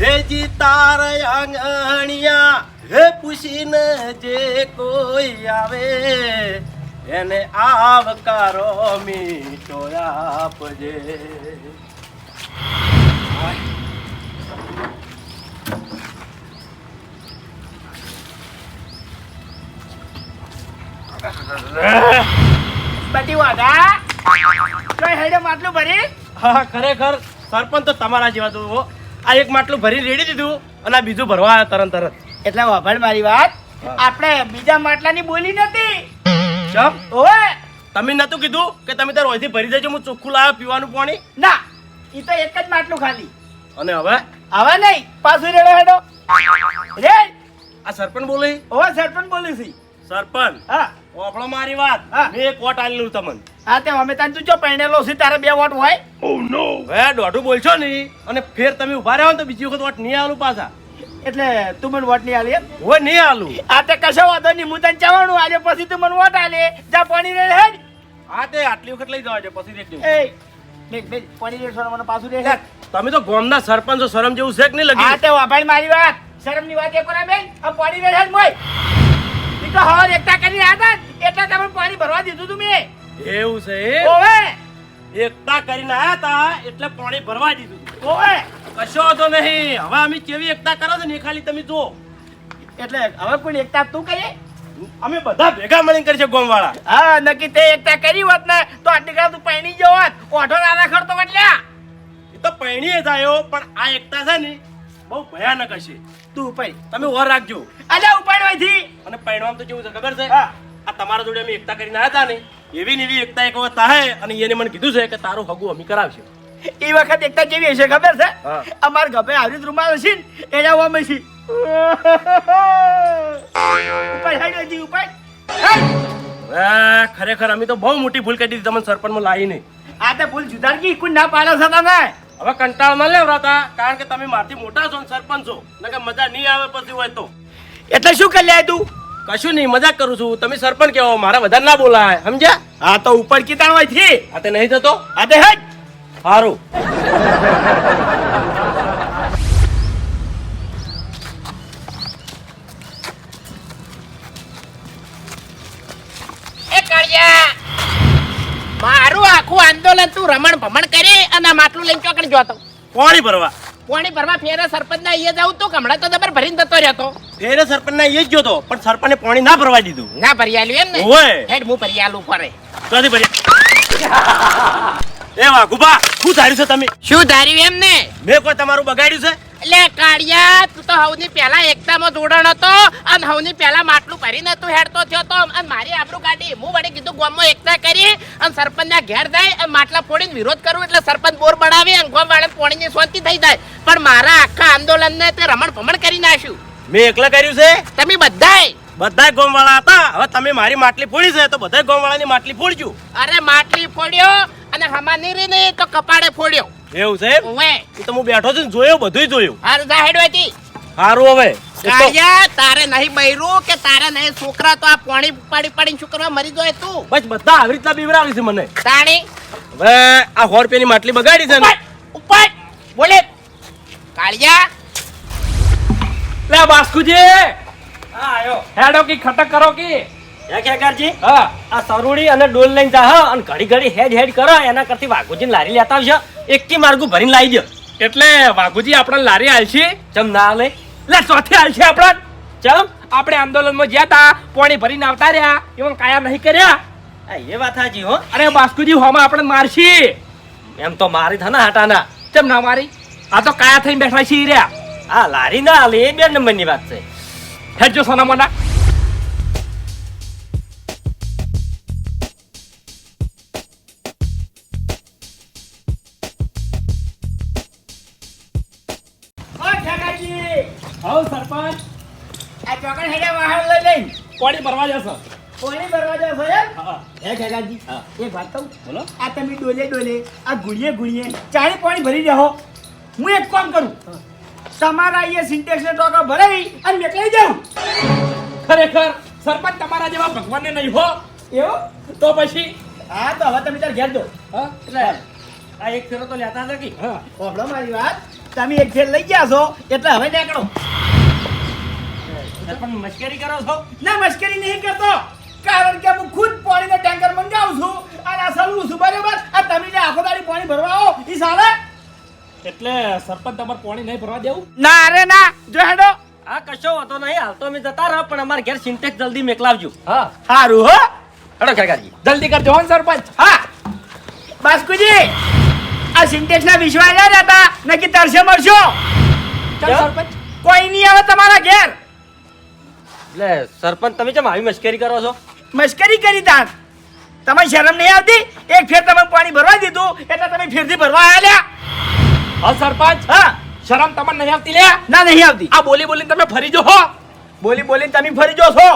હેજી તાર આંગણિયા હે પૂછીને જે કોઈ આવે એને આવકારો મીઠો આપજે. બધી વાગા કઈ હેડે માટલું ભરી? હા ખરેખર સરપંચ તો તમારા જેવા તો. આ એક માટલું ભરી રેડી દીધું અને આ બીજું ભરવા આવ્યા તરત તરત. એટલે વાભળ મારી વાત. આપણે બીજા માટલાની બોલી નથી. ચમ? ઓય તમે નતું કીધું કે તમે તાર ઓયથી ભરી દેજો હું ચોખ્ખું લાવ્યો પીવાનું પાણી? ના એ તો એક જ માટલું ખાલી. અને હવે? હવે નહીં પાછું રેડો હેડો. રે આ સરપંચ બોલી? ઓ સરપંચ બોલી છે. સરપંચ? હા. ઓપડો મારી વાત. હા. એક વોટ આલેલું તમને. હા તે અમે તને તું જો પહેણેલો છે તારે બે વોટ હોય? હવે દોઢું બોલશો નહીં અને ફેર તમે ઊભા રહ્યો ને તો બીજી વખત વોટ નહીં આલું પાછા. એટલે તું મને વોટ નહીં આલી? હો નહીં આલું. આ તે કશો વાંધો નહીં હું તને ચાવાનું આજે પછી તું મને વોટ આલે. જા પાણી રેડ હે હા તે આટલી વખત લઈ જવા છે પછી દેખજો. એ પાણી રેડ સોના મને પાછું હે તમે તો ગોમના સરપંચ શરમ જેવું છે કે નહીં હા લગી તે વાભાઈ મારી વાત. શરમની વાત એ કોના બેન આ પાણી રેડ હે મોય. તો હવાર એકતા કરી આયા હતા એટલે તમે પાણી ભરવા દીધું તું મેં. એવું છે ઓવે. એકતા કરીને આયા તા એટલે પાણી ભરવા દીધું ઓવે. કશો તો નહીં. હવે અમે કેવી એકતા કરો છો ને ખાલી તમે જો એટલે હવે કોઈ એકતા તું કરીએ? અમે બધા ભેગા મળીને કરીશું ગોમ વાળા હા નક્કી તે એકતા કરી હોત ને તો આટલી કાળ તું પૈણી જવાત હોત. ઓઢો ના રાખડતો એટલે એ તો પૈણીએ થયો પણ આ એકતા છે ને બહુ ભયાનક હશે. તું ઉપાય તમે ઓર રાખજો. અલે ઉપાડ હોયથી અને પૈણવામ તો કેવું છે ખબર છે? હા. આ તમારા જોડે અમે એકતા કરીને આવ્યા હતા ને. એવી ને એવી એકતા એક વખત થાય અને એને મને કીધું છે કે તારું હગું અમે કરાવશે. એ વખત એકતા કેવી હશે ખબર છે. અમાર ગભે આવી રૂમાલ હશે ને એના વામે છે ઉપાય હેડ હોયથી ઉપાય હેડ. ખરેખર અમે તો બહુ મોટી ભૂલ કરી દીધી તમને સરપંચમાં લાવીને. આ તે ભૂલ જુદાર કી કોઈ ના પાડો છે તમે હવે કંટાળમાં ન લેવડાતા કારણ કે તમે મારથી મોટા છો ને સરપંચ છો. કે મજા નહીં આવે પછી હોય તો. એટલે શું કરી લે તું? કશું નહીં મજાક કરું છું. તમે સરપંચ કેવો મારા વધારે ના બોલાય સમજ્યા? હા તો ઉપર કીતાણ હોયથી. આ તે નહીં થતો? આ તે હજ સારું એ કાળિયા! મારું આખું આંદોલન તું રમણ ભમણ કરી અને માટલું લઈને ચોકડી જોતો. પાણી ભરવા? પોણી ભરવા ફેરે સરપંચ ના અહીંયા જાઉં તો હમણાં તો દબર ભરીને જતો રહેતો. ફેરે સરપંચ ના અહીંયા જ ગયો પણ સરપંચને પાણી ના ભરવા દીધું. ના ભરી આલ્યું એમ ને? ઓય. હેડ હું ભરી આલું ફરે. ક્યાંથી ભરી. એ વાઘુબા શું ધાર્યું છે તમે? શું ધાર્યું એમ ને? મેં કોઈ તમારું બગાડ્યું છે? એટલે કાળિયા તું તો હવની પહેલા એકતામાં જોડાણ હતો અને હવની પહેલા માટલું ભરીને તું હેડતો થયો તો. અને મારી આબરૂ કાઢી હું વળી કીધું ગામમાં એકતા કરી અને સરપંચના ઘેર જાય અને માટલા ફોડીને વિરોધ કરું એટલે સરપંચ બોર બનાવે અને ગામ વાળા પોણીની શાંતિ થઈ જાય. પણ મારા આખા આંદોલનને તે રમણ ભમણ કરી નાખ્યું. મેં એકલા કર્યું છે? તમે બધાય? બધા ગોમ વાળા હતા? હવે તમે મારી માટલી ફોડી છે તો બધા ગોમ વાળાની માટલી ફોડજો. અરે માટલી ફોડ્યો? અને હમાની રી ને તો કપાળે ફોડ્યો. એવું છે એમ? ઓવે એ તો હું બેઠો છું જોયો બધું જોયું. હારું જા હેડ વેતી હારું હવે. કાળિયા તારે નહીં બૈરું કે તારે નહીં છોકરા તો આ પાણી પાડી પાડી છોકરા કરવા મરી જાય તું? બસ બધા આવી રીતના બીવરાવી છે મને. તાણી. હવે આ સો રૂપિયાની માટલી બગાડી છે ને. ઉપર ઉપર બોલે. કાળિયા. લે બાસ્કુજી. હા આયો. હેડો કી ખટક કરો કી. હે. આ સરુડી અને ડોલ લઈને જા હા, અને ઘડી ઘડી હેડ હેડ કરો એના કરતી વાઘોજીને લારી લેતા આવજો. એકી માર્ગું ભરીને લાવી દો એટલે વાઘુજી આપણે લારી આલશી? ચમ ના લે લે ચોથી આલશી આપણે ચમ? આપણે આંદોલનમાં ગયા તા પોણી ભરીને આવતા રહ્યા. એવું કાયા નહીં કર્યા. એ વાત હાજી હો. અરે બાસ્કુજી હોમાં આપણે મારશી. એમ તો મારી થા ના હાટાના. કેમ ના મારી? આ તો કાયા થઈને બેઠા છીએ રહ્યા. આ લારી ના એ બે નંબરની વાત છે. હેડજો સોના મોના હવ સરપંચ? આ ચોકડ હેડે વાહન લઈ લઈને. કોડી ભરવા જશો? કોડી ભરવા જશો એમ? હે ઠાકાજી એક વાત કહું? બોલો. આ તમે ડોલે ડોલે આ ગુળીએ ગુળીએ ચાણી પાણી ભરી જાઓ હું એક કામ કરું. તમારા અહીંયા સિન્ટેક્સ ને ટોકા ભરાઈ અને મેકલાઈ જાઉં ખરેખર સરપંચ તમારા જેવા ભગવાનને નહીં હો. એવું? તો પછી? હા તો હવે તમે તાર ઘેર દો હા. આ એક ફેરો તો લેતા હતા કે. હા. મારી વાત. તમે એક ફેર લઈ ગયા છો એટલે હવે નીકળો. સરપંચ મશ્કરી કરો છો? ના મશ્કરી નહીં કરતો. કારણ કે હું ખુદ પાણીનો ટેન્કર મંગાવું છું અને આ સલવું છું બરાબર? આ તમે જે આખો દાડી પાણી ભરવા આવો એ સાલે? એટલે સરપંચ તમારે પાણી નહીં ભરવા દેવું? ના અરે ના જો હેડો. આ કશો વાંધો નહીં હાલ તો અમે જતા રહો પણ અમારે ઘેર સિન્ટેક્સ જલ્દી મેકલાવજો. હા. સારું હો. હેડો ખેગાજી જલ્દી કરજો હો ને સરપંચ. હા. બાસ્કુજી આ સિન્ટેક્સ ના વિશ્વાસ ના રહેતા નક્કી તરસે મળશો ચાલ સરપંચ. કોઈ નહીં આવે તમારા ઘેર. એટલે સરપંચ તમે કેમ આવી મશ્કરી કરો છો? મશ્કરી કરી તાર તમે શરમ નહીં આવતી? એક ફેર તમે પાણી ભરવા દીધું એટલે તમે ફેરથી ભરવા આવ્યા હા સરપંચ હા. શરમ તમને નહીં આવતી લે. ના નહીં આવતી. આ બોલી બોલીને તમે ફરી જો હો. બોલી બોલીને તમે ફરી જો છો.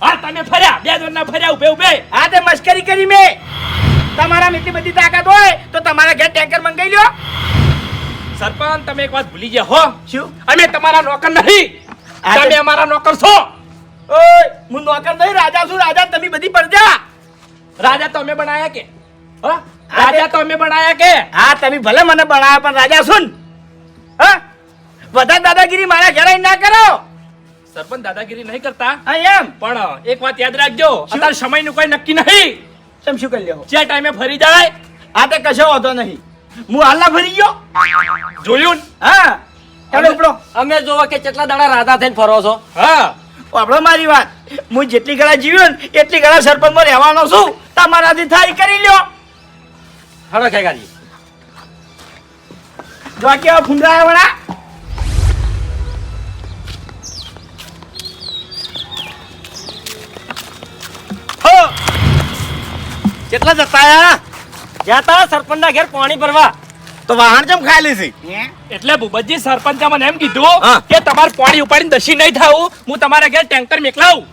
હા તમે ફર્યા. બે જણના ફર્યા ઉભે ઉભે. આ તે મશ્કરી કરી મેં. તમારામાં એટલી બધી તાકાત હોય તો તમારા ઘેર ટેન્કર મંગાઈ લ્યો. સરપંચ તમે એક વાત ભૂલી ગયા હો. શું? અમે તમારા નોકર નહીં. તમે અમારા નોકર છો. ઓય હું નોકર નહીં રાજા છું રાજા તમે બધી પ્રજા. રાજા તો અમે બનાયા કે? હા? રાજા તો અમે બનાયા કે? હા તમે ભલે મને બનાયા પણ રાજા સુન હા? બધા દાદાગીરી મારા ઘરે ના કરો. સરપંચ દાદાગીરી નહીં કરતા? હા એમ. પણ એક વાત યાદ રાખજો અત્યારે સમયનું કોઈ નક્કી નહીં. તમે શું કરી લ્યો જે ટાઈમે ફરી જાય. આ તે કશો વાંધો નહીં. હું હાલના ફરી ગયો? જોયું ને? હા. ચાલો ઉપડો. અમે જોવા કે કેટલા દાડા રાધા થઈને ફરો છો? હા. આપણો મારી વાત. હું જેટલી ગળા જીવ્યો ને એટલી ગળા સરપંચમાં રહેવાનો છું. તમારાથી થાય કરી લ્યો. હળો કે ગાડી. જો કેવા ફૂંગરા વડા કેટલા જતા આયા? જ્યાં તા સરપંચના ઘેર પાણી ભરવા. તો વાહન જેમ ખાલી છે? એટલે ભૂપતજી સરપંચે મને એમ કીધું કે તમારે પાણી ઉપાડીને દસી નહીં થાવું. હું તમારા ઘેર ટેન્કર મેકલાવું.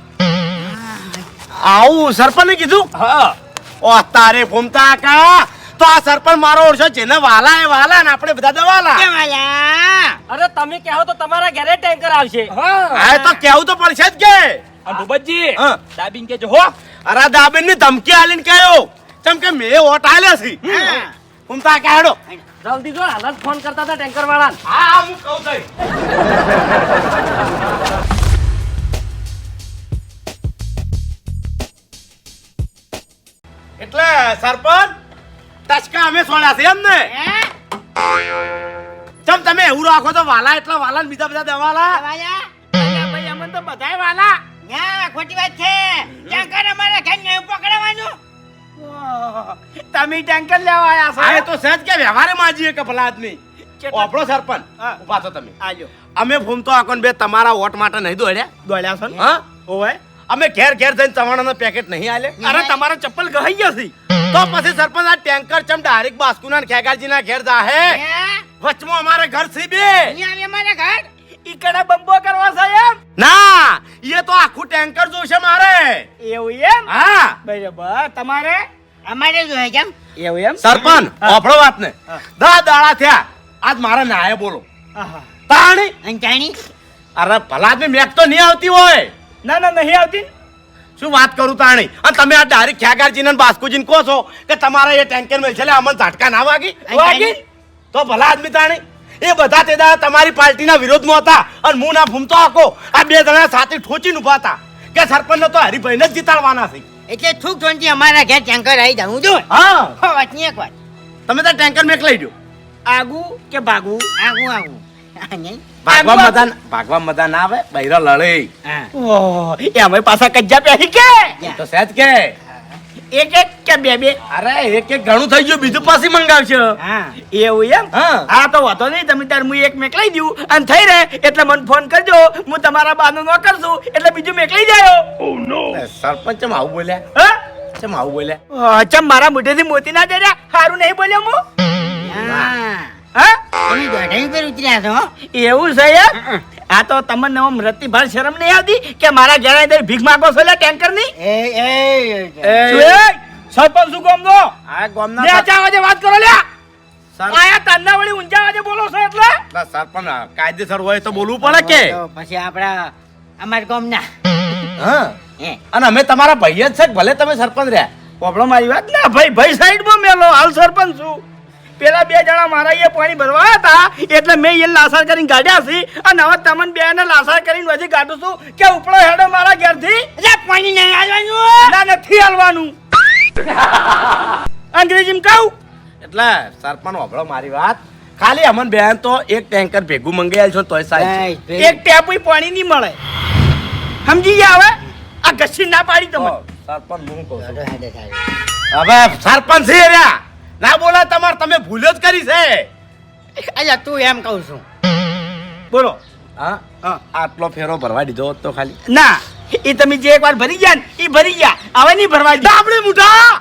આવું સરપંચે કીધું? હા. ઓ તારે ફૂમતા કા. તો આ સરપંચ મારો ઓળખો જેને વાલા એ વાલા ને આપણે બધા દવાલા અરે તમે કહો તો તમારા ઘરે ટેન્કર આવશે. હા. આ તો કેવું તો પડશે જ કે. ભૂપતજી દાબીન કે જો હો. અરે દાબીનની ધમકી આલીને કહ્યો. ચમ કે મેં ઓટ આલ્યા છે. ફૂમતા કા હેડો. જલ્દી જો હાલત ફોન કરતા હતા ટેન્કર વાળા હા હા, હું કહું થઈ એટલે સરપંચ ટચકા અમે સોળ્યા છે એમ ને ચમ તમે એવું રાખો તો વાલા એટલા વાલા બીજા બધા દેવાલા? ભાઈ અમને તો બધાય વાલા. ખોટી વાત છે. ટેન્કર અમારા કઈ ને પકડવાનું? તમે ટેન્કર લેવા આયા છો? આ તો સહેજ કે વ્યવહારે માજીએ કે ભલા આદમી આપણો સરપંચ. ઊભા છો તમે. આજો અમે ભૂમતો આકોન બે તમારા વોટ માટે નહીં દોડ્યા. દોડ્યા છો હા. ઓય અમે ઘેર ઘેર જઈને ચવાણાના પેકેટ નહીં આલે. અરે તમારા ચપ્પલ ગહી ગયા છે. તો પછી સરપંચ આ ટેન્કર ચમ ડાયરેક્ટ બાસ્કુના ખેગારજીના ઘેર જાહે? વચમાં અમારે ઘર છે બે. અમારે ઘર? ઈ કડા બંબો કરવા છે એમ? ના એ તો આખું ટેન્કર જોશે મારે. એવું એમ? હા. બરાબર. તમારે? અમારે જોઈએ કેમ એવું એમ? સરપંચ આપણો ઓફળો વાત ને દા દાડા થયા. આજ મારા નાય બોલો. તાણી? અંજાણી અરે ભલા આદમી મેક તો નહીં આવતી હોય. ના ના નહીં આવતી. શું વાત કરું તાણી? અને તમે આ ડાયરેક્ટ ખ્યાગારજી ને બાસ્કુજીને કહો છો કે તમારા એ ટેન્કર મેં છે અમને ઝાટકા ના વાગી? વાગી? તો ભલા આદમી તાણી એ બધા તે તમારી પાર્ટીના વિરોધમાં હતા અને હું ના ભૂમતો આકો આ બે જણા સાથે ઠોચીને ઊભા હતા. કે સરપંચને તો હરિભાઈને જ જીતાડવાના છે. એટલે થૂક થોનથી અમારા ઘેર ટેન્કર આવી જવું જો. હા. વાતની એક વાત. તમે તો ટેન્કર મેક લઈ જો આગુ કે ભાગુ? આગુ આગુ. ભાગવા મજા ભાગવા મજા ના આવે બૈરા લડે. એ અમે પાછા કજ્જા પહેરી કે? તો સહેજ કે. એક એક કે બે બે? અરે એક એક ઘણું થઈ ગયું. બીજું પાછી મંગાવશે હા. એવું એમ? હા. તો વાંધો નહીં. તમે તાર હું એક મેકલાઈ દઉં અને થઈ રહે. એટલે મને ફોન કરજો. હું તમારા બાનું નો કરશું. એટલે બીજું મેકલાઈ જાયો એ સરપંચ ચમ આવું બોલ્યા હા? ચમ આવું બોલ્યા ચમ મારા મોઢેથી મોતી ના જર્યા સારું નહીં બોલ્યો હું? હા હા? તમે દોઢાઈ પર ઉતર્યા છો એવું છે યાર આ તો તમને આમ રતિભાર શરમ નહીં આવતી કે મારા ઘરે અંદર ભીખ માંગો છો લે ટેન્કરની એ એ? સરપંચ શું કોમ નો? આ ગામના લે ચા વાજે વાત કરો લે. સર- આયા તન્ના વળી ઊંચા વાજે બોલો છો એટલે? બસ સરપંચ કાયદેસર હોય તો બોલવું પડે કે? પછી આપણા અમારા ગામના. હા. હે. અને અમે તમારા ભાઈ જ છે ભલે તમે સરપંચ રહ્યા. પ્રોબ્લેમ આવી વાત? ના ભાઈ ભાઈ સાઈડમાં મેલો હાલ સરપંચ છું. પેલા બે જણા મારા એ પાણી ભરવા હતા એટલે મેં એ લાસાર કરીને ગાડ્યા છે. અને હવે તમને બે ને લાસાર કરીને હજી ગાડું છું કે ઉપડો હેડો મારા ઘેરથી. એટલે પાણી નહીં આવવાનું ના નથી હાલવાનું. અંગ્રેજીમાં કહું. એટલે સરપંચ હોભળો મારી વાત. ખાલી અમન બેન તો એક ટેન્કર ભેગું મંગાયેલ છો તોય સાહેબ એક ટેપ પાણી નહીં મળે. સમજી ગયા હવે? આ ઘસી ના પાડી તમે સરપંચ હું કહું હવે સરપંચ છે રહ્યા. ના બોલા તમારે તમે ભૂલ જ કરી છે. અલ્યા તું એમ કહું છું. બોલો. હા? હા. આટલો ફેરો ભરવા દીધો તો ખાલી. ના એ તમે જે એકવાર ભરી ગયા ને એ ભરી ગયા. હવે નહીં ભરવા દીધા. આપણે મુઠા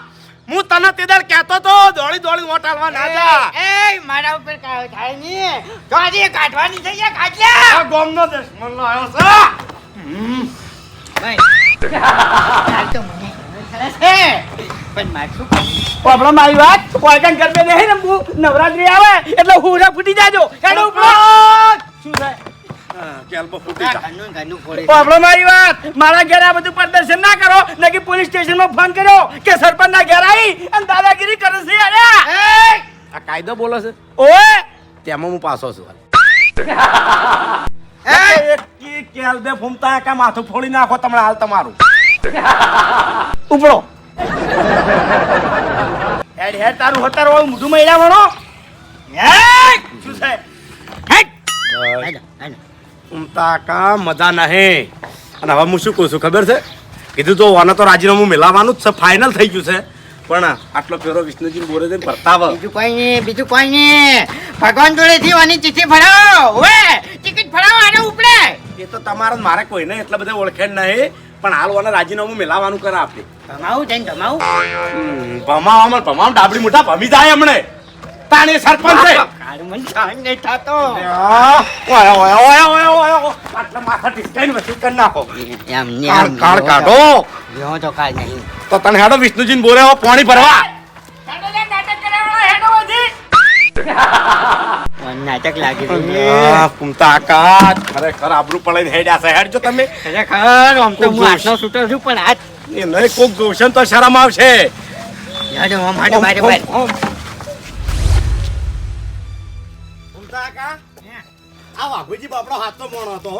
હું તને તે દાડ કહેતો તો દોડી દોડી વોટ આલવા ના જા. એ મારા ઉપર કાયો થાયની ગાડી કાઢવાની થઈ ગયા કાઢ્યા. આ ગોમનો દુશ્મન નો આવ્યો છે હાલ તો મને. ખબર છે. પણ મારે શું પ્રોબ્લેમ આવી વાત? કોઈકન કરતે નહીં ને હું નવરાત્રી આવે એટલે હુરા ફૂટી જાજો. હેડો શું થાય? હા, કેલ્બો ફૂટી આ જા. ઘરનું ને ઘરનું ફોડે. છે. પ્રોબ્લેમ આવી વાત. મારા ઘેર આ બધું પ્રદર્શન ના કરો નકી પોલીસ સ્ટેશનમાં ફોન કર્યો કે સરપંચ ના ઘેર આવી અને દાદાગીરી કરે છે અરે! આ કાયદો બોલો છે? ઓએ તેમાં હું પાછો છું. કેલ કેલ્બે ફૂમતા કા માથું ફોડી નાખો તમને હાલ તમારું. ઉપડો. હેડ હેડ તારું હતાર વાળું મોઢું મહિલા વણો હેડ શું છે? હેડ. હાલો, હાલો. કા મજા નહીં. અને હવે હું શું કહું છું ખબર છે? કીધું તો વાને તો રાજીનામું મેલાવાનું જ છે ફાઇનલ થઈ ગયું છે. પણ આટલો ફેરો વિષ્ણુજી બોરે છે પરતાવ બીજું કોઈ નહીં બીજું કોઈ નહીં ભગવાન જોડેથી ઓની ચિઠ્ઠી ફડાવો ઓવે ટિકિટ ફરાવો આને ઉપડે. એ તો તમારે મારે કોઈ નહીં એટલે બધા ઓળખે નહીં. પણ હાલ ઓને રાજીનામું મેલાવાનું કરે આપણે ભમાવું જઈને ભમાવું? ભમાવામાં ભમામ ડાબડી મોટા ભમી જાય હમણે. તાણે સરપંચ છે. કાળ મન નહીં થતો. ઓય, ઓય, ઓય, ઓય, ઓય, ઓય. આટલા માથા ટીસકાઈને વસૂલ કરી નાખો. એમ ને કાળ કાઢો. જો તો કાળ નહીં. તો તને હેડો વિષ્ણુજીને બોરે પાણી ભરવા. નાટક રહ્યું આ, ફૂમતા આકાશ ખરેખર આબરૂ પડાઈને હેડ્યા છે હેડજો તમે. ખરેખર આમ તો હું હાથનો છૂટો છું પણ હાથ એ નહીં કોક જોશે તો શરમ આવશે. યાર આમ હાડે બારે બાર. ફૂમતા આ વાઘુજી બાપડો હાથનો મોણો હતો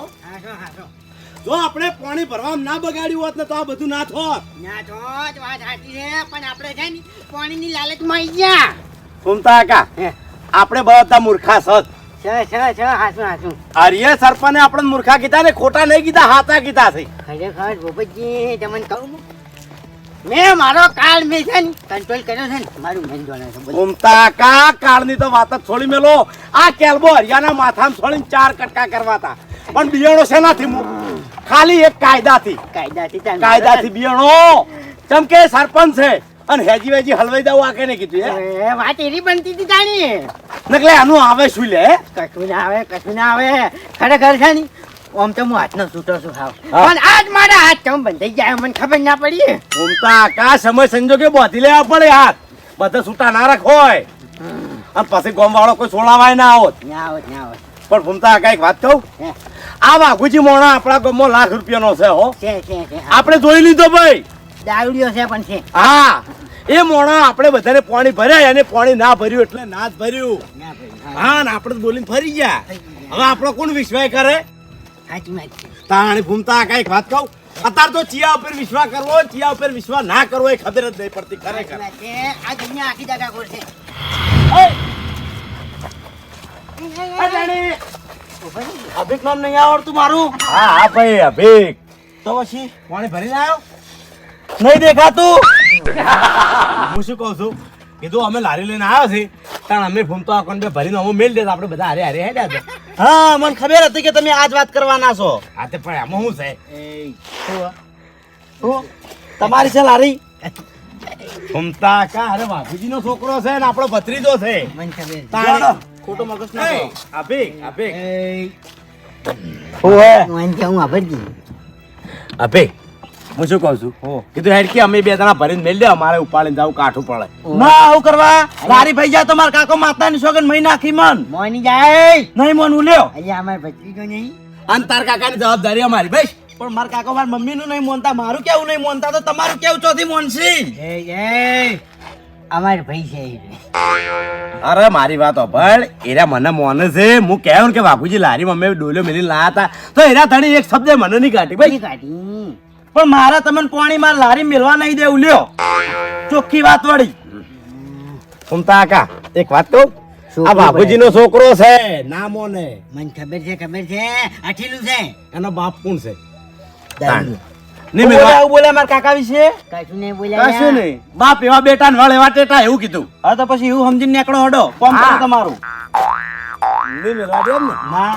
જો આપણે પાણી ભરવા ના બગાડ્યું હોત ને તો આ બધું ના થોત. ના તો વાત સાચી છે પણ આપણે છે ને પાણીની લાલચમાં આવી ગયા. ફૂમતા આકા હે. આપણે બધા મૂર્ખા સત. આર્ય સરપંચે આપણે મૂર્ખા કીધા ને ખોટા નહીં કીધા હાથા કીધા છે. ખરેખર ભૂપતજી તમને કહું મેં મારો કાળ મેં છે ને કંટ્રોલ કર્યો છે ને મારું મન જોડે છે ઉમતા કા કાળની તો વાત જ છોડી મેલો. આ કેલબો હરિયાના માથામાં છોડીને ચાર કટકા કરવાતા પણ બિયાણો શેનાથી ખાલી એક કાયદાથી. કાયદાથી કાયદાથી બિયાણો. કેમ કે સરપંચ છે. અને હેજી વેજી હલવાઈ દઉં આ કેને કીધું એ વાત એની બનતી હતી તાણી નકલે આનું આવે શું લે? કશું ના આવે કશું ના આવે. ખરેખર છે ને આમ તો હું હાથનો છૂટો છું હાવ. પણ આજ મારા હાથ ચમ બંધાઈ જાય મને ખબર ના પડી. ઉમતા કા સમય સંજોગે બોધી લેવા પડે હાથ. બધા છૂટા ના રાખોય અને પછી ગોમ વાળો કોઈ સોળાવાય ના આવત ના આવત ના આવત પણ ભૂમતા કાંઈક વાત કહું? આ વાઘુજી મોણા આપણા ગામમાં લાખ રૂપિયાનો છે હો. આપણે જોઈ લીધો ભાઈ. દારૂડિયો છે પણ છે. હા. એ મોણા આપણે બધાને પાણી ભર્યા અને પાણી ના ભર્યું એટલે ના જ ભર્યું. હા. ને આપણે બોલીને ફરી ગયા. હવે આપણો કોણ વિશ્વાસ કરે? તાણી ભૂમતા કંઈક વાત કહું? અત્યારે તો ચિયા ઉપર વિશ્વાસ કરવો ચિયા ઉપર વિશ્વાસ ના કરવો એ ખબર જ નહીં પડતી ખરેખર. આ દુનિયા આખી દાદા ખોર અભિક નામ નહીં આવડતું મારું? હા હા ભાઈ અભિક. તો પછી પાણી ભરીને આવ્યો? નહીં દેખાતું? હું શું કહું છું? કીધું અમે લારી લઈને આવ્યા છે કારણ અમે ભૂમતો અકાઉન્ટ બે ભરીને અમે મેળ દેતા આપણે બધા હારે હારે હેડ્યા હા મને ખબર હતી કે તમે આજ વાત કરવાના છો. હા તે પણ આમાં શું છે? તમારી છે લારી? ભૂમતા કા અરે બાપુજીનો છોકરો છે ને આપણો ભત્રીજો છે. મને ખબર ખોટો મગજ ના અભિક અભિક મને કે હું આભારી અભે હું શું કહું છું? કીધું હેડ કે અમે બે જણા ભરીને મેલ દે અમારે ઉપાડીને જાવ કાઠું પડે. ના આવું કરવા. લારી ભાઈ જાય તમારા કાકો માતાની સોગન મહી નાખી મન. મોની જાય. નહીં મન ઉલ્યો અહીંયા અમારે ભજવી ગયો નહીં. અને તાર કાકાની જવાબદારી અમારી ભાઈ પણ મારા કાકો મારા મમ્મી નું નહીં મોનતા મારું કેવું નહીં મોનતા તો તમારું કેવું ચોથી મોનસી અમારે ભાઈ છે અરે મારી વાત ભળ એરા મને મોને છે. હું કહેવું કે બાપુજી લારી મમ્મી ડોલ્યો મેલી લાયા હતા. તો એરા તણી એક શબ્દ મને નહીં કાઢી ભાઈ કાઢી. પણ મારા તમને પાણી માર લારી મેળવા નહીં દેવું લ્યો. ચોખ્ખી વાત વળી. સુમતા કાકા એક વાત કહું? છોકરો આ બાપુજીનો છોકરો છે. નામો ને. મને ખબર છે ખબર છે. અઠીલું છે. એનો બાપ કોણ છે. નહીં બોલ્યા મેલવા. આવું બોલ્યા મારા કાકા વિશે? કશું નહીં બોલ્યા કશું નહીં. બાપ એવા બેટા ને વળ એવા ટેટા એવું કીધું. હા તો પછી એવું સમજીને નીકળો હડો. કોમ કરો તમારું. નહીં મેલવા દે ને. ના.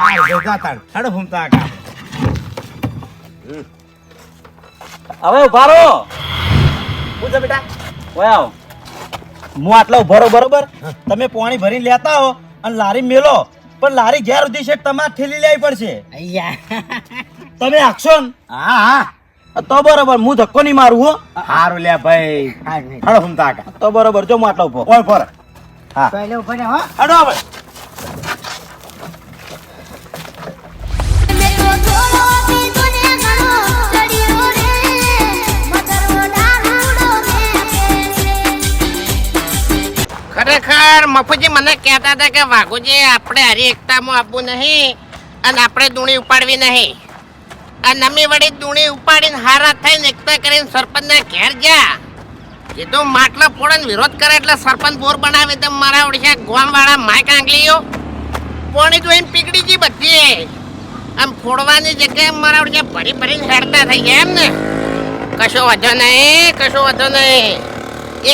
હા ભેગા તાણ. હેડો ફૂમતા કાકા હવે ઊભા રહો. પૂછો બેટા. વાવ હું આટલા ઊભો રહું બરોબર? તમે પાણી ભરીને લેતા હો અને લારી મેલો. પણ લારી ઘેર સુધી છે તમારે ઠેલી લેવી પડશે. તમે આખશો ને? હા હા. તો બરોબર હું ધક્કો નહીં મારું હો. હારું લે ભાઈ. હા, નહીં. હેડો ફૂમતા તો બરોબર જો હું આટલા ઊભો. ઓય પર હા. પહેલો ને હો. હડો ખરેખર મફુજી મને કહેતા હતા કે વાઘુજી, આપણે હરી એકતામાં આપવું નહીં અને આપણે દૂણી ઉપાડવી નહીં. આ નમી વળી દૂણી ઉપાડીને હારા થઈને એકતા કરીને સરપંચના ઘેર ગયા. કીધું, માટલા ફોડન વિરોધ કરે એટલે સરપંચ બોર બનાવે તો મારા ઓડિશા ગોમ વાળા માય કાંગલીઓ પોણી જોઈને પીગળી ગઈ બધી. આમ ફોડવાની જગ્યાએ મારા ઓડિશા ભરી ભરીને હેડતા થઈ ગયા એમ ને કશો વધો નહીં, કશો વધો નહીં.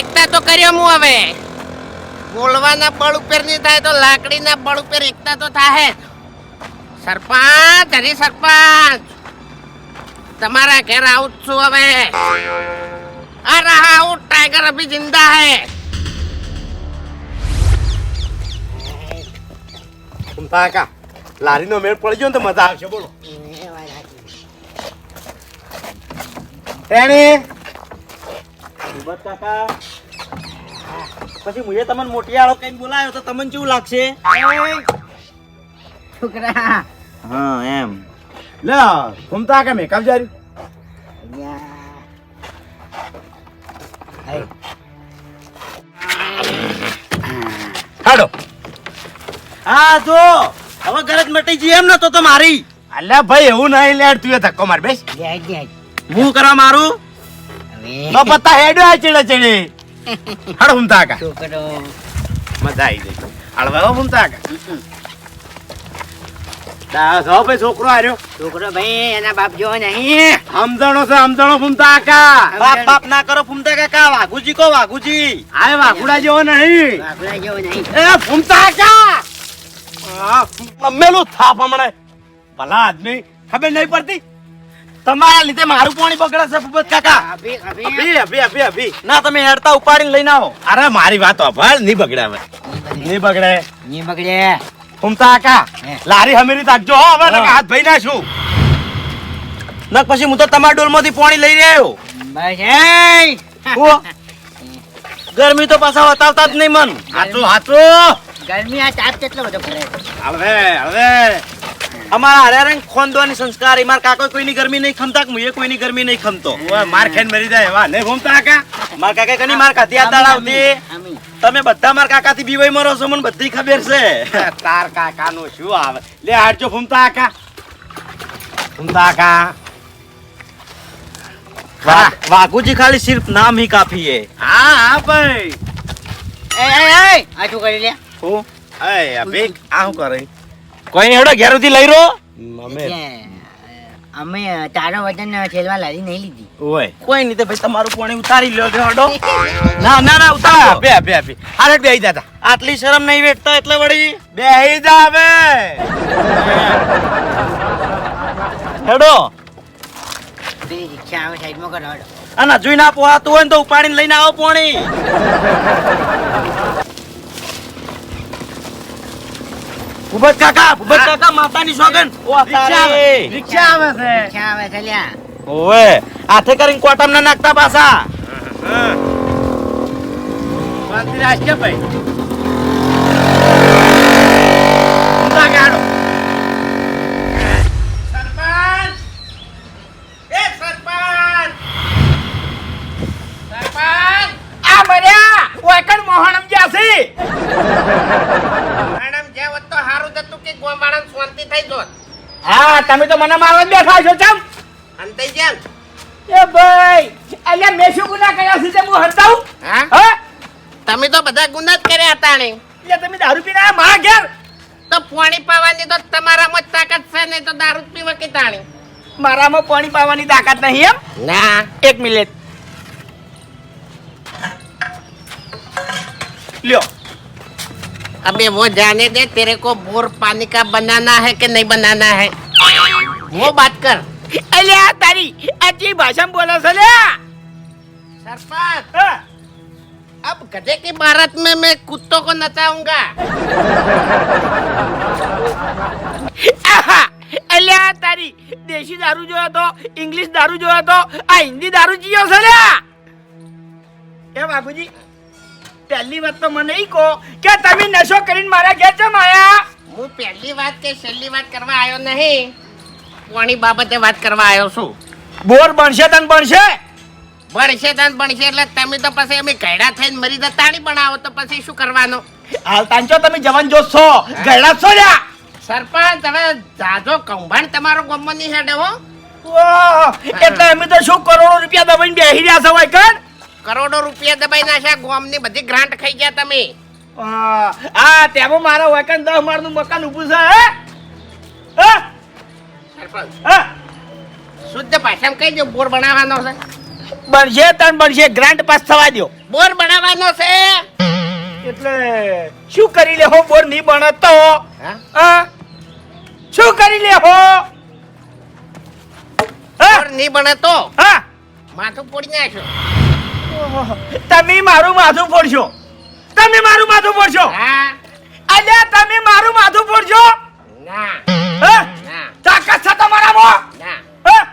એકતા તો કર્યો હું હવે. બોલવાના બળ ઉપર નહીં થાય તો લાકડીના બળ ઉપર એકતા તો થાય સરપંચ હરી સરપંચ. તમારા ઘેર આવું છું હવે. અરે આઉટ ટાઈગર અભી જિંદા હે. કાકા લારીનો મેળ પડી ગયો ને તો મજા આવશે બોલો. રેણી કાકા. પછી મુએ તમને મોટિયાળો કઈ બોલાયો તો તમને કેવું લાગશે? છોકરા. હા એમ. લે ઘૂમતા કે મેકઅપ અહીંયા. હાડો. હા જો. હવે ગરજ મટી જઈ એમ ને તો તો મારી. અલ્યા ભાઈ એવું નહીં લેડ તું એ ધક્કો માર બેસ. હું કરવા મારું? હવે. તો પત્તા હેડ્યો આ ચીડે ચીડે. હાડો હુમતા કા છોકરો. મજા આવી ગઈ. હળવા હુમતા કા દા જો ભાઈ છોકરો આર્યો. છોકરો ભાઈ એના બાપ જેવો નહીં. સમજણો છે સમજણો ફૂમતા કાકા બાપ બાપ ના કરો ફૂમતા કાકા વાઘુજી કો વાઘુજી? આય વાઘુડા જેવો નહીં. બાપડા જેવો નહીં. એ ફૂમતા કાકા આ મમ્મેલું થાપ હમણાં. ભલા આદમી ખબર નહીં પડતી? તમારા લીધે મારું પાણી બગડે છે ફૂમત કાકા. અભી અભી. અભી અભી ના તમે હેડતા ઉપાડીને લઈને આવો. અરે મારી વાત અભળ નહીં બગડે હવે નહીં બગડે. નહીં બગડે. ફૂમતા કાકા લારી હમેરી તાકજો હો હવે હાથ ભાઈ છું. નક પછી હું તો તમારા ડોલમાંથી પાણી લઈ રહ્યો. બસ એય. હું ગરમી તો પાછા વતાવતા જ નહીં મન. હાચું હાચું. ગરમી આ તાપ કેટલો બધો પડે હવે હવે અમારા હારે હારે ખોંદવાની સંસ્કાર. એ મારા કાકો કોઈની ગરમી નહીં ખમતા કે મુએ કોઈની ગરમી નહીં ખમતો? માર ખેન મરી જાય એવા નહીં ફૂમતા કાકા મારા કાકા કની માર ખાધી આ દાડા આવતી? તમે બધા મારા કાકાથી બીવાઈ મરો છો મને બધી ખબર છે. તાર કાકા નું શું આવે? લે હાડજો ફૂમતા કાકા ફૂમતા કાકા વાહ વાઘુજી ખાલી સિર્ફ નામ હી કાફી હે. હા હા ભાઈ. એ એ. આ શું કરી લે? હું? અય અભી આ શું કરે? કોઈ નહીં હેડો ઘેર સુધી લઈ રહ્યો અમે. અમે તારો વજન છેલવા લાવી નહીં લીધી. ઓય. કોઈ નહીં તો ભાઈ તમારું પાણી ઉતારી લ્યો છો હેડો. ના ના ના ઉતાર. બે બે બે. હારે બેહી જાતા આટલી શરમ નહીં વેઠતા એટલે વળી? બેહી જા હવે. હેડો. સાઈડમાં કરો હેડો. અને હજુ ના પોહાતું હોય ને તો ઉપાડીને લઈને આવો પાણી. ભૂપત કાકા ભૂપત કાકા માતાની સોગન રિક્ષા આવે. છે. રિક્ષા આવે છે લ્યા. ઓવે આથે કરીને કોટમ ના નાખતા પાછા. શાંતિ ભાઈ ફૂમતા કાઢો સરપંચ એ સરપંચ સરપંચ આ મર્યા ગામવાળાને શાંતિ થઈ જોત હા તમે તો મને મારવા જ બેઠા છો ચમ અંતે જેમ એ ભાઈ અલ્યા મેં શું ગુના કર્યા છે તે હું હટાવું હા હા તમે તો બધા ગુના જ કર્યા હતા ને એટલે તમે દારૂ પીને આયા મારા ઘેર તો પાણી પાવાની તો તમારામાં જ તાકાત છે નહીં તો દારૂ જ પીવા કે તાણી મારામાં પાણી પાવાની તાકાત નહીં એમ ના એક મિનિટ લ્યો अबे वो जाने दे तेरे को बोर पानी का बनाना है कि नहीं बनाना है वो बात कर અલ્યા તારી આજી ભાષામાં બોલે છે લ્યા सरपंच હા. अब गधे की भारत में मैं कुत्तों को नचाऊंगा આહા! અલ્યા તારી દેશી દારૂ જોયો તો ઇંગ્લિશ દારૂ જોયો તો આ હિન્દી દારૂ જીયો છે લ્યા એ બાપુજી પહેલી વાત તો મને ઈ કહો કે તમે નશો કરીને મારા ઘેર ચમ આયા હું પહેલી વાત કે છેલ્લી વાત કરવા આવ્યો નહીં પાણી બાબતે વાત કરવા આવ્યો છું. બોર બનશે તન બનશે? બનશે તન બનશે એટલે તમે તો પછી અમે ઘરડા થઈને મરી જતા નહીં બનાવો તો પછી શું કરવાનું? હાલ તાંચો તમે જવાન જોશો. ગયડા છો લ્યા. સરપંચ હવે જાજો કૌભાંડ તમારો ગમો નહીં હેડે હો! એટલે અમે તો શું કરોડો રૂપિયા દબાઈને બેહી રહ્યા છો ભાઈ કર કરોડો રૂપિયા દબાઈ નાખ્યા ગામની બધી ગ્રાન્ટ ખાઈ ગયા તમે. આ તેમાં મારા વકન દસ માળનું મકાન ઊભું છે હે? હે? સરપંચ હે? શુદ્ધ ભાષામાં કહી દો બોર બનાવવાનો છે. બનશે તન બનશે ગ્રાન્ટ પાસ થવા દો બોર બનાવવાનો છે. એટલે શું કરી લે હો બોર નહીં બનતો હા? હા? શું કરી લે હો? બોર નહીં બને તો? હા? માથું પોડી નાખ્યો તમે મારું માથું ફોડશો. તમે મારું માથું ફોડશો. હા. અલ્યા તમે મારું માથું ફોડશો. ના. હા? તાકાત છે તમારામાં ના હા?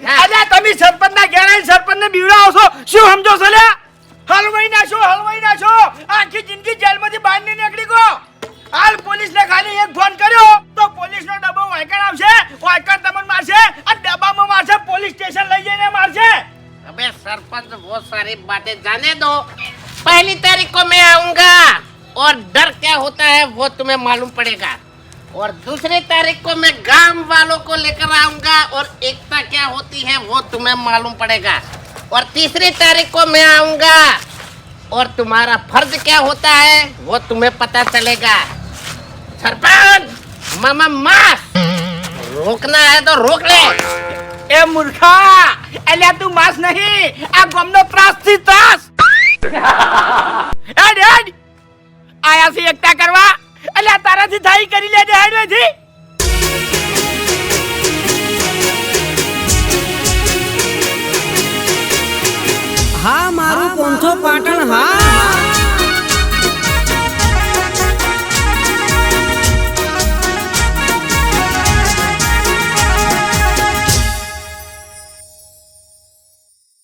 ના. અલ્યા તમે સરપંચના ઘેર આવીને સરપંચને બીવડાવો છો શું સમજો છો લ્યા હલવાઈ નાખો હલવાઈ નાખો આખી જિંદગી જેલમાંથી બહાર નહીં નીકળી ગયો હાલ પોલીસને ખાલી એક ફોન કર્યો તો પોલીસનો ડબ્બો વાયકણ આવશે વાયકણ તમને મારશે અને ડબ્બામાં મારશે પોલીસ સ્ટેશન લઈ જઈને મારશે अबे सरपंच वो सारी बातें जाने दो पहली तारीख को मैं आऊंगा और डर क्या होता है वो तुम्हें मालूम पड़ेगा और दूसरी तारीख को मैं गाँव वालों को लेकर आऊँगा और एकता क्या होती है वो तुम्हें मालूम पड़ेगा। और तीसरी तारीख को मैं आऊँगा और तुम्हारा फ़र्ज़ क्या होता है वो तुम्हें पता चलेगा। सरपंच, मामा मास रोकना है तो रोक ले। ए मूर्खा अलिया तू मास नहीं, आ गमनो त्रास। एड एड आया सी एकता करवा। એટલે તારાથી થાય કરી લેજે હેડવેથી. હા મારું પોંથો પાટણ હા.